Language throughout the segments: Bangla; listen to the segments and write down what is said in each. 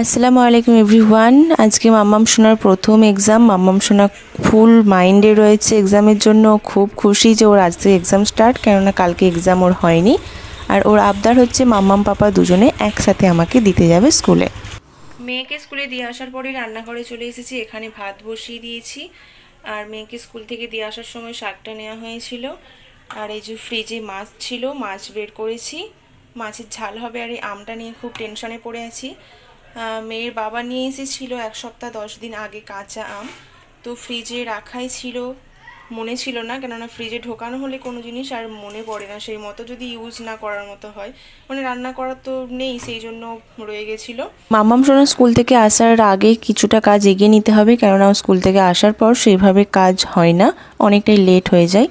আসসালামু আলাইকুম এভরিওয়ান। আজকে মাম্মাম সোনার প্রথম এক্সাম মাম্মাম সোনা ফুল মাইন্ডে রয়েছে এক্সামের জন্য। খুব খুশি যে ওর আজ থেকে এক্সাম স্টার্ট কেননা কালকে এক্সাম ওর হয়নি। আর ওর আবদার হচ্ছে মাম্মাম পাপা দুজনে একসাথে আমাকে দিতে যাবে স্কুলে। মেয়েকে স্কুলে দিয়ে আসার পরে রান্নাঘরে চলে এসেছি। এখানে ভাত বসিয়ে দিয়েছি। আর মেয়েকে স্কুল থেকে দিয়ে আসার সময় শাকটা নেওয়া হয়েছিল। আর এই যে ফ্রিজে মাছ ছিল, মাছ বের করেছি। মাছের ঝাল হবে আর এই আমটা নিয়ে খুব টেনশনে পড়ে আছি। মেয়ের বাবা নিয়ে এসেছিল এক সপ্তাহ দশ দিন আগে কাঁচা আম। তো ফ্রিজে রাখাই ছিল। মনে ছিল না, কেননা ফ্রিজে ঢোকানো হলে কোনো জিনিস আর মনে পড়ে না। সেই মতো যদি ইউজ না করার মতো হয়। মানে রান্না করার তো নেই, সেই জন্য রয়ে গেছিল। মামাম সোনা স্কুল থেকে আসার আগে কিছুটা কাজ এগিয়ে নিতে হবে। কেননা স্কুল থেকে আসার পর সেইভাবে কাজ হয় না। অনেকটাই লেট হয়ে যায়।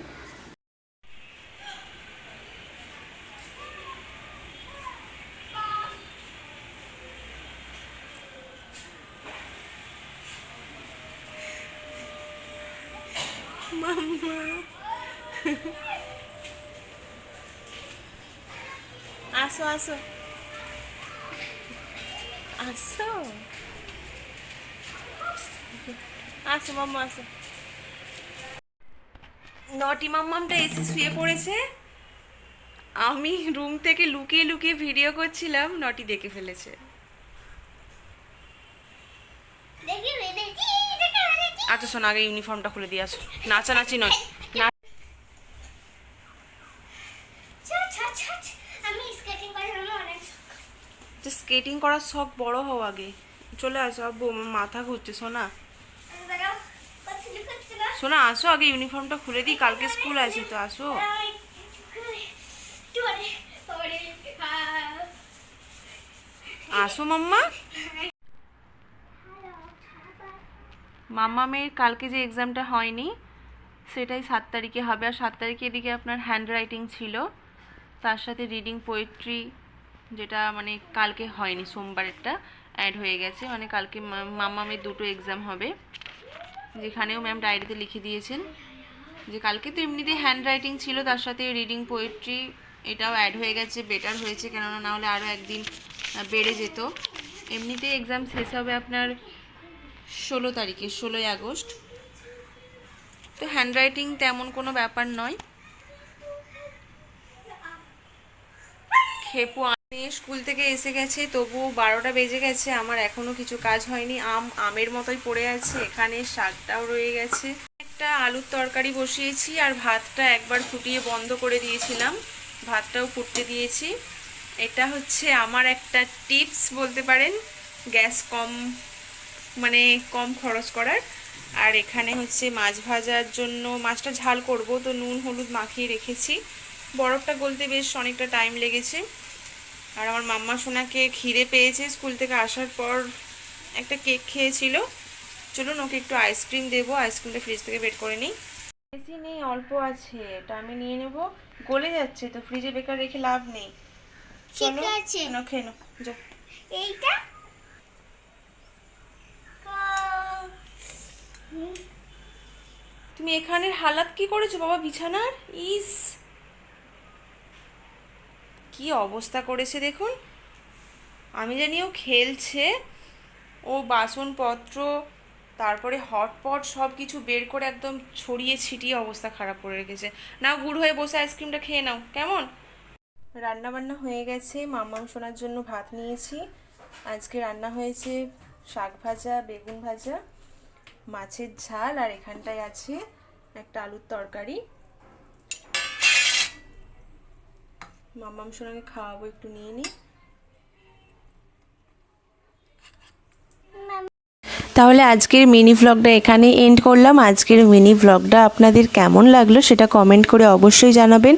আসো আসো আসো আসো মাম্মা আসো নটি মাম্মামটা এসে শুয়ে পড়েছে। আমি রুম থেকে লুকিয়ে লুকিয়ে ভিডিও করছিলাম নটি দেখে ফেলেছে দেখি বেঁধেছি দেখে আচ্ছা শোন আগে ইউনিফর্মটা খুলে দিয়ে আসো নাচানাচি নয় স্কেটিং করার শখ। বড় হও আগে চলে আসো আব্বু মাথা ঘুরছে সোনা। সোনা আসো আগে ইউনিফর্মটা খুলে দিই কালকে স্কুল আছে তো আসো আসো মাম্মা মাম্মা মেয়ের কালকে যে এক্সামটা হয়নি, সেটাই সাত তারিখে হবে। আর সাত তারিখে এদিকে আপনার হ্যান্ড রাইটিং ছিল। তার সাথে রিডিং পোয়েট্রি যেটা মানে কালকে হয়নি, সোমবারেরটা অ্যাড হয়ে গেছে। মানে কালকে মাম্মা মেয়ের দুটো এক্সাম হবে। যেখানেও ম্যাম ডায়েরিতে লিখে দিয়েছেন। যে কালকে তো এমনিতেই হ্যান্ড রাইটিং ছিল, তার সাথে রিডিং পোয়েট্রি এটাও অ্যাড হয়ে গেছে বেটার হয়েছে। কেননা না হলে আরও একদিন বেড়ে যেত। এমনিতেই এক্সাম শেষ হবে আপনার ষোলো তারিখে, ষোলোই আগস্ট। তো হ্যান্ড রাইটিং তেমন কোনো ব্যাপার নয়। খেপু, আমি স্কুল থেকে এসে গেছে, তবুও বারোটা বেজে গেছে, আমার এখনও কিছু কাজ হয়নি। আম, আমের মতোই পড়ে আছে, এখানে শাকটাও রয়ে গেছে। একটা আলুর তরকারি বসিয়েছি আর ভাতটা একবার ফুটিয়ে বন্ধ করে দিয়েছিলাম। ভাতটাও ফুটতে দিয়েছি। এটা হচ্ছে আমার একটা টিপস বলতে পারেন, গ্যাস কম মানে কম খরচ করার। আর এখানে হচ্ছে মাছ ভাজার জন্য মাছটা ঝাল করব তো নুন হলুদ মাখিয়ে রেখেছি। বরফটা গলতে বেশ অনেকটা টাইম লেগেছে। আর আমার মাম্মা সোনাকে খিদে পেয়েছে স্কুল থেকে আসার পর একটা কেক খেয়েছিল। চলুন ওকে একটু আইসক্রিম দেবো আইসক্রিমটা ফ্রিজ থেকে বের করে নিই। বেশি নেই অল্প আছে। এটা আমি নিয়ে নেব। গলে যাচ্ছে তো ফ্রিজে বেকার রেখে লাভ নেই। চলো খেয়ে নাও এইটা তুমি এখানের হালাত কি করেছ বাবা? বিছানার? ইস। কি অবস্থা করেছে দেখুন। আমি জানি ও খেলছে, ও বাসনপত্র, তারপরে হটপট সব কিছু বের করে একদম ছড়িয়ে ছিটিয়ে অবস্থা খারাপ করে রেখেছে। নাও, গুড় হয়ে বসে আইসক্রিমটা খেয়ে নাও। কেমন? রান্না বান্না হয়ে গেছে। মামাম শোনার জন্য ভাত নিয়েছি। আজকে রান্না হয়েছে শাক ভাজা, বেগুন ভাজা। মাছের ঝাল আর এখানটায় আছে একটা আলুর তরকারি। মামাম সোনাকে খাওয়াবো, একটু নিয়ে নিই তাহলে আজকের মিনি ভ্লগটা এখানে এন্ড করলাম। আজকের মিনি ভ্লগটা আপনাদের কেমন লাগল সেটা কমেন্ট করে অবশ্যই জানাবেন।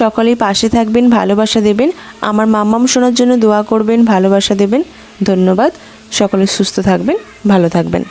সকলেই পাশে থাকবেন, ভালোবাসা দেবেন। আমার মাম্মাম শোনার জন্য দোয়া করবেন, ভালোবাসা দেবেন। ধন্যবাদ। সকলে সুস্থ থাকবেন, ভালো থাকবেন।